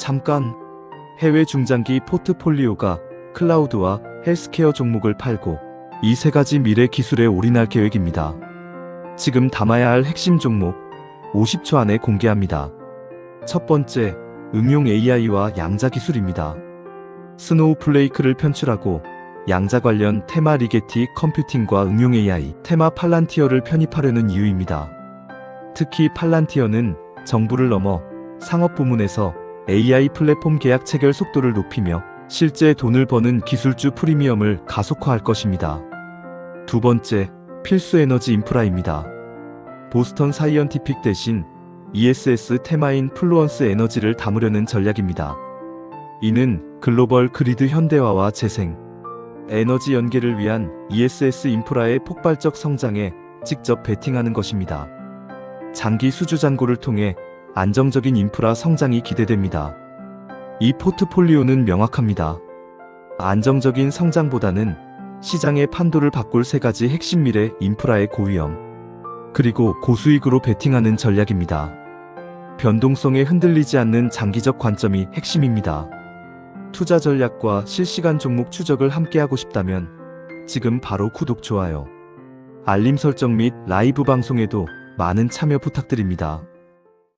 잠깐 해외 중장기 포트폴리오가 클라우드와 헬스케어 종목을 팔고 이 세 가지 미래 기술에 올인할 계획입니다. 지금 담아야 할 핵심 종목 50초 안에 공개합니다. 첫 번째, 응용 AI와 양자 기술입니다. 스노우 플레이크를 편출하고 양자 관련 테마 리게티 컴퓨팅과 응용 AI, 테마 팔란티어를 편입하려는 이유입니다. 특히 팔란티어는 정부를 넘어 상업 부문에서 AI 플랫폼 계약 체결 속도를 높이며 실제 돈을 버는 기술주 프리미엄을 가속화할 것입니다. 두 번째, 필수 에너지 인프라입니다. 보스턴 사이언티픽 대신 ESS 테마인 플루언스 에너지를 담으려는 전략입니다. 이는 글로벌 그리드 현대화와 재생, 에너지 연계를 위한 ESS 인프라의 폭발적 성장에 직접 베팅하는 것입니다. 장기 수주 잔고를 통해 안정적인 인프라 성장이 기대됩니다. 이 포트폴리오는 명확합니다. 안정적인 성장보다는 시장의 판도를 바꿀 세 가지 핵심 미래 인프라의 고위험, 그리고 고수익으로 베팅하는 전략입니다. 변동성에 흔들리지 않는 장기적 관점이 핵심입니다. 투자 전략과 실시간 종목 추적을 함께하고 싶다면 지금 바로 구독, 좋아요, 알림 설정 및 라이브 방송에도 많은 참여 부탁드립니다.